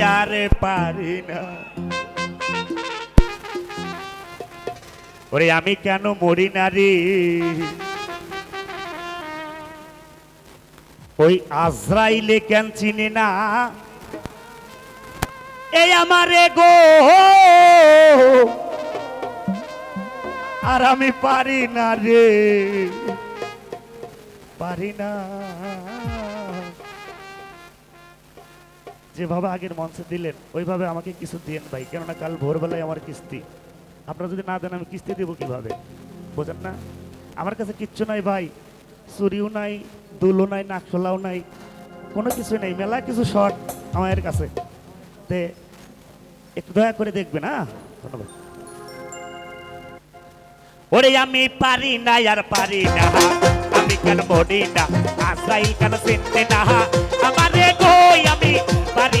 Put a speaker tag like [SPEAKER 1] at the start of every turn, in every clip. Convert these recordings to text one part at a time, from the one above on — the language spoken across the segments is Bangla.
[SPEAKER 1] আরে পারি না। ওরে, আমি কেন মরি না রে? ওই আজরাইলে কেন চিনি না? এই আমারে গো আর আমি পারি না রে। পারি না। যেভাবে আগের মঞ্চে দিলেন, ওইভাবে আমাকে কিছু দিন ভাই। কেননা কাল ভোরবেলায় আমার কিস্তি। আপনারা যদি না দেন, আমি কিস্তি দেবো কীভাবে? বোঝেন না? আমার কাছে কিচ্ছু নাই ভাই। চুরিও নাই, দুলও নাই, নাকশোলাও নাই, কোনো কিছু নেই। মেলা কিছু শর্ট আমার কাছে। তে একটু দয়া করে দেখবেন হ্যাঁ? ধন্যবাদ। ওরে আমি পারি না, আর পারি না। আমি কেন বডি না? আসাইল কেন চিনতে না? আমারে গই আমি না পারি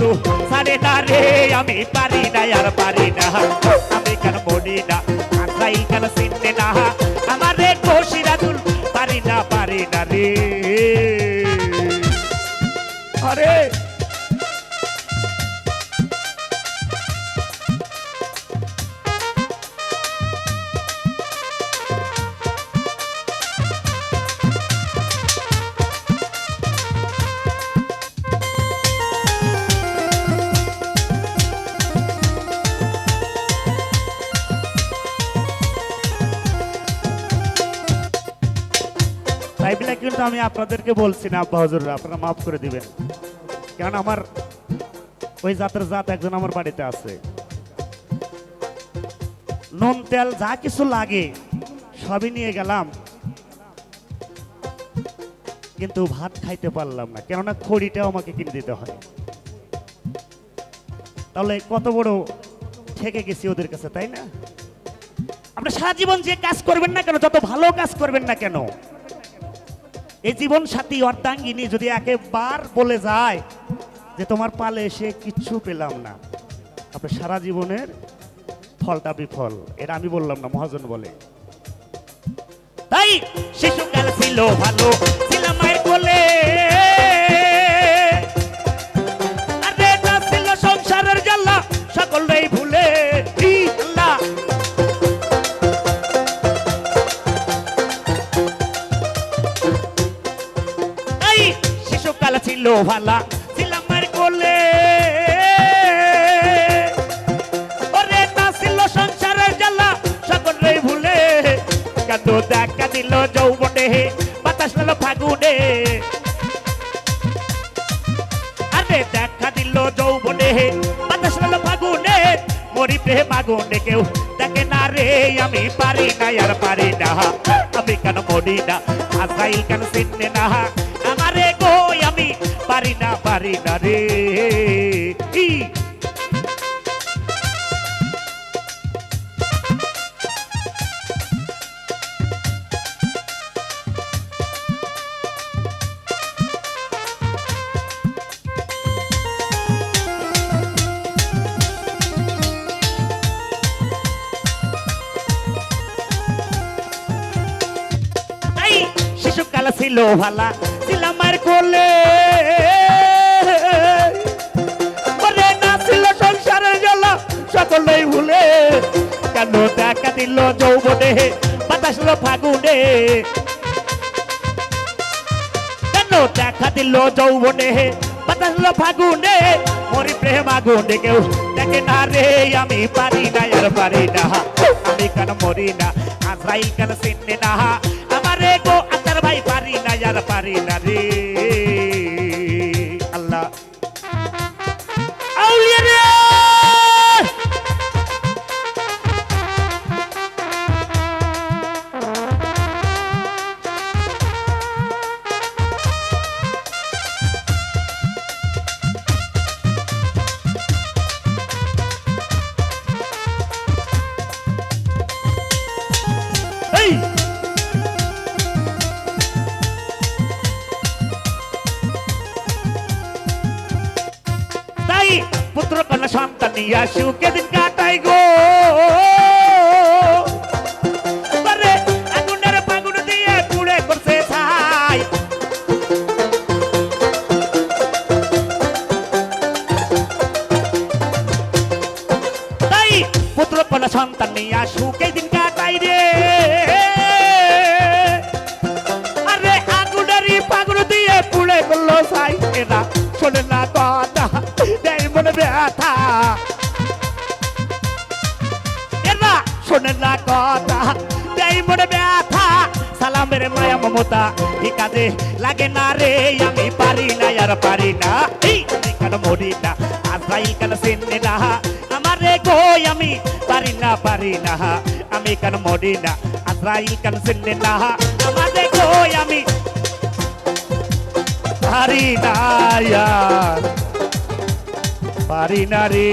[SPEAKER 1] কিছু সারে না রে আমি পারি না, আর পারি না। আমি কেন মরি না আসাই কেন চিনতে না। আমার রে কোশিরাদুল পারি না পারি না রে। তাই কিন্তু আমি আপনাদেরকে বলছি না, আব্বা হজুররা আপনারা মাফ করে দিবেন। কারণ আমার ওই জাতের জাত একজন আমার বাড়িতে আছে। নুন, তেল, যা কিছু লাগে, সবই নিয়ে গেলাম। কিন্তু ভাত খাইতে পারলাম না, কেননা খড়িটাও আমাকে কিনে দিতে হয়। তাহলে কত বড় ঠেকে গেছি ওদের কাছে, তাই না? আপনি সারা জীবন যে কাজ করবেন না কেন, যত ভালো কাজ করবেন না কেন এই জীবন সাথী অর্ধাঙ্গিনী যদি একেবার বলে যায় যে তোমার পালে এসে কিচ্ছু পেলাম না আপনার সারা জীবনের ফলটা বিফল। এটা আমি বললাম না, মহাজন বলে। তাই শিশুকাল ছিল ভালো, ছিলাম মায়ের কোলে। শিশুকাল ছিল, ভালা ছিলাম মার কোলে। ওরে তা ছিল সংসারের জ্বালা, সকলেই ভুলে। কান্দ দেখা দিল যৌবনে, বাতাস পেল ফাগুনে। আরে দেখা দিল যৌবনে, বাতাস পেল ফাগুনে। মরি প্রেম আগুনে কেউ দেখে না রে, আমি পারি না, আর পারি না। আমি কেন মরি না? আসাইল কেন চিনে না? আমারে পারি না পারি না রে ই। এই শিশুকাল ছিল ভালা ছিলাম মার কোলে দিল যৌবনে, বাতাস হলো ফাগুনে। কেন দেখা দিল যৌবনে, বাতাস হলো ফাগুনে? মরি প্রেম আগুনে কেউ দেখে না রে, আমি পারি না, আর পারি না। আমি কেন মরি না? আজরাইল কেন চিনে না? আমারে গো আতার ভাই পারি না, আর পারি না রে। নিয়ে সুখে দিন কাটাই গো। সন্তান নিয়ে সুখে দিন কাটাই রে। আরে, আগুনারি পাগুন দিয়ে পুড়ে করল ছাই। এরা শোনে না কথা মমতা এই কাজে লাগে না রে, আমি পারি না, আর পারি না। কেন মরি না আজরাইল কেন চিনে না আমারে গো আমি পারি না পারি না। আমি কেন মরি না আজরাইল কেন চিনে না আমারে গো আমি পারি না পারি না রে।